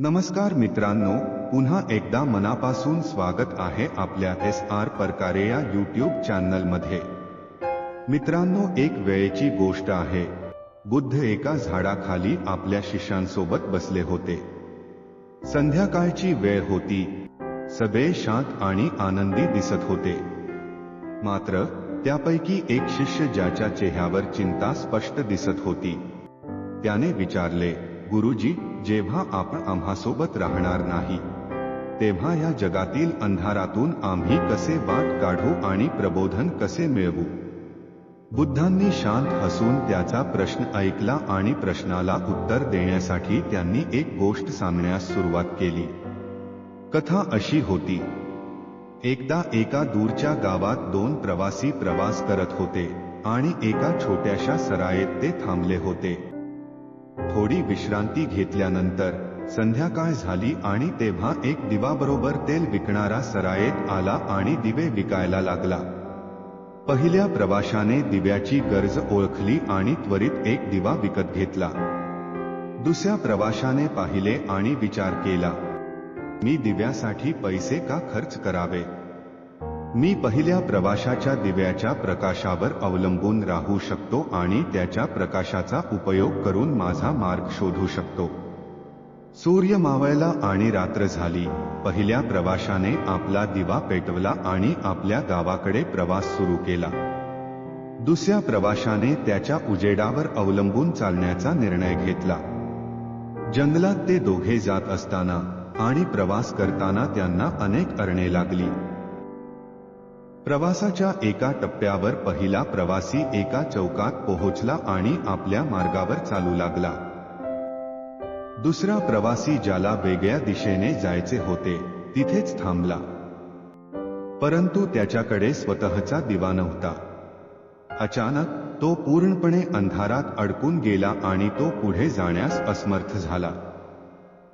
नमस्कार मित्रांनो पुन्हा एकदा मनापासून स्वागत आहे आपल्या एस आर परकारे या यूट्यूब चॅनलमध्ये मित्रांनो एक वेळेची गोष्ट आहे. बुद्ध एका झाडाखाली आपल्या शिष्यांसोबत बसले होते. संध्याकाळची वेळ होती. सगळे शांत आणि आनंदी दिसत होते. मात्र त्यापैकी एक शिष्य ज्याच्या चेहऱ्यावर चिंता स्पष्ट दिसत होती. त्याने विचारले गुरुजी जेव्हा आपण आम्हासोबत राहणार नाही तेव्हा या जगातील अंधारातून आम्ही कसे वाट काढू आणि प्रबोधन कसे मिळवू? बुद्धांनी शांत हसून त्याचा प्रश्न ऐकला आणि प्रश्नाला उत्तर देण्यासाठी त्यांनी एक गोष्ट सांगण्यास सुरुवात केली. कथा अशी होती. एकदा एका दूरच्या गावात दोन प्रवासी प्रवास करत होते आणि एका छोट्याशा सरायेत ते थांबले होते. थोडी विश्रांती घेतल्यानंतर संध्याकाळ झाली आणि तेव्हा एक दिवाबरोबर तेल विकणारा सरायेत आला आणि दिवे विकायला लागला. पहिल्या प्रवाशाने दिव्याची गरज ओळखली आणि त्वरित एक दिवा विकत घेतला. दुसऱ्या प्रवाशाने पाहिले आणि विचार केला मी दिव्यासाठी पैसे का खर्च करावे? मी पहिल्या प्रवाशाच्या दिव्याच्या प्रकाशावर अवलंबून राहू शकतो आणि त्याच्या प्रकाशाचा उपयोग करून माझा मार्ग शोधू शकतो. सूर्य मावळला आणि रात्र झाली. पहिल्या प्रवाशाने आपला दिवा पेटवला आणि आपल्या गावाकडे प्रवास सुरू केला. दुसऱ्या प्रवाशाने त्याच्या उजेडावर अवलंबून चालण्याचा निर्णय घेतला. जंगलात ते दोघे जात असताना आणि प्रवास करताना त्यांना अनेक अरणे लागली. प्रवासाच्या एका टप्प्यावर पहिला प्रवासी एका चौकात पोहोचला आणि आपल्या मार्गावर चालू लागला. दुसरा प्रवासी ज्याला वेगळ्या दिशेने जायचे होते तिथेच थांबला. परंतु त्याच्याकडे स्वतःचा दिवा नव्हता. अचानक तो पूर्णपणे अंधारात अडकून गेला आणि तो पुढे जाण्यास असमर्थ झाला.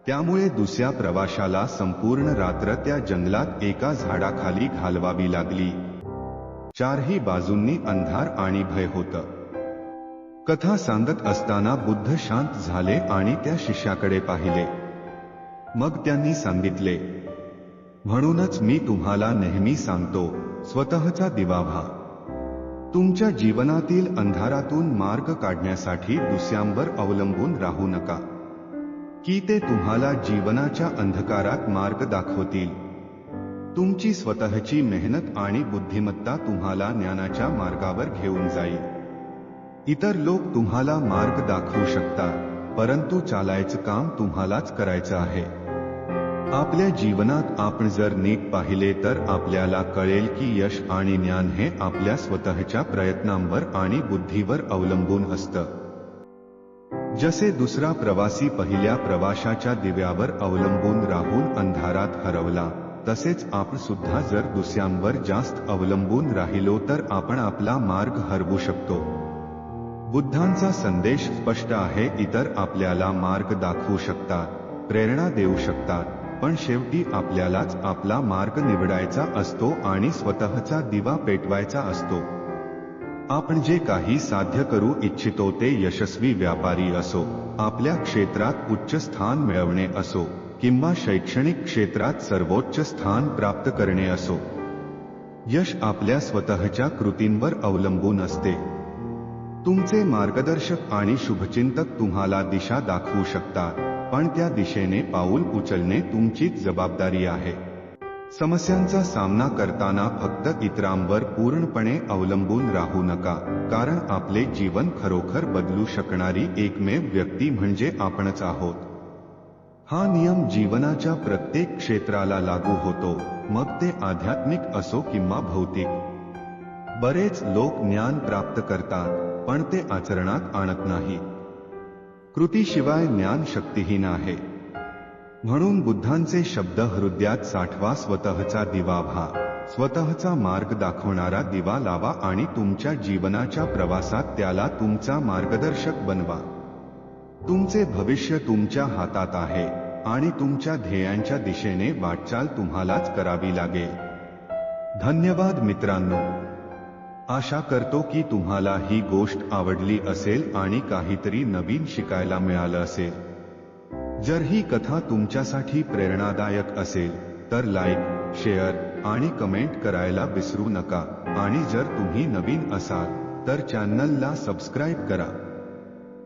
त्यामुळे दुसऱ्या प्रवाशाला संपूर्ण रात्र त्या जंगलात एका झाडाखाली घालवावी लागली. चारही बाजूंनी अंधार आणि भय होत. कथा सांगत असताना बुद्ध शांत झाले आणि त्या शिष्याकडे पाहिले. मग त्यांनी सांगितले म्हणूनच मी तुम्हाला नेहमी सांगतो स्वतःचा दिवा व्हा. तुमच्या जीवनातील अंधारातून मार्ग काढण्यासाठी दुसऱ्यांवर अवलंबून राहू नका. की ते तुम्हाला जीवनाच्या अंधकारात मार्ग दाखवतील. तुमची स्वतःची मेहनत आणि बुद्धिमत्ता तुम्हाला ज्ञानाच्या मार्गावर घेऊन जाईल. इतर लोक तुम्हाला मार्ग दाखवू शकतात परंतु चालायचं काम तुम्हालाच करायचं आहे. आपल्या जीवनात आपण जर नीट पाहिले तर आपल्याला कळेल की यश आणि ज्ञान हे आपल्या स्वतःच्या प्रयत्नांवर आणि बुद्धीवर अवलंबून असतं. जसे दुसरा प्रवासी पहिल्या प्रवाशाच्या दिव्यावर अवलंबून राहून अंधारात हरवला तसेच आपण सुद्धा जर दुसऱ्यांवर जास्त अवलंबून राहिलो तर आपण आपला मार्ग हरवू शकतो. बुद्धांचा संदेश स्पष्ट आहे इतर आपल्याला मार्ग दाखवू शकतात प्रेरणा देऊ शकतात पण शेवटी आपल्यालाच आपला मार्ग निवडायचा असतो आणि स्वतःचा दिवा पेटवायचा असतो. आपण जे काही साध्य करू इच्छितो ते यशस्वी व्यापारी असो आपल्या क्षेत्रात उच्च स्थान मिळवणे असो. किंवा शैक्षणिक क्षेत्रात सर्वोच्च स्थान प्राप्त करणे असो. यश आपल्या स्वतःच्या कृतींवर अवलंबून असते. तुमचे मार्गदर्शक आणि शुभचिंतक तुम्हाला दिशा दाखवू शकतात पण त्या दिशेने पाऊल उचलणे तुमचीच जबाबदारी आहे. समस्यांचा सामना करताना फक्त इतरांवर पूर्णपणे अवलंबून राहू नका कारण आपले जीवन खरोखर बदलू शकणारी एकमेव व्यक्ती म्हणजे आपणच आहोत. हा नियम जीवनाच्या प्रत्येक क्षेत्राला लागू होतो. मग ते आध्यात्मिक असो किंवा भौतिक. बरेच लोक ज्ञान प्राप्त करतात पण ते आचरणात आणत नाही. कृतीशिवाय ज्ञान शक्तीहीन आहे. म्हणून बुद्धांचे शब्द हृदयात साठवा स्वतःचा दिवा व्हा. स्वतःचा मार्ग दाखवणारा दिवा लावा आणि तुमच्या जीवनाच्या प्रवासात त्याला तुमचा मार्गदर्शक बनवा. तुमचे भविष्य तुमच्या हातात आहे आणि तुमच्या ध्येयांच्या दिशेने वाटचाल तुम्हालाच करावी लागेल. धन्यवाद मित्रांनो. आशा करतो की तुम्हाला ही गोष्ट आवडली असेल आणि काहीतरी नवीन शिकायला मिळालं असेल. जर ही कथा तुमच्यासाठी प्रेरणादायक असेल तर लाईक शेअर आणि कमेंट करायला विसरू नका. आणि जर तुम्ही नवीन असाल तर चॅनलला सबस्क्राईब करा.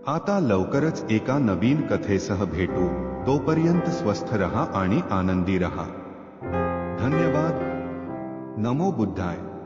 आता लवकरच एका नवीन कथेसह भेटू. तोपर्यंत स्वस्थ रहा आणि आनंदी रहा. धन्यवाद. नमो बुद्धाय.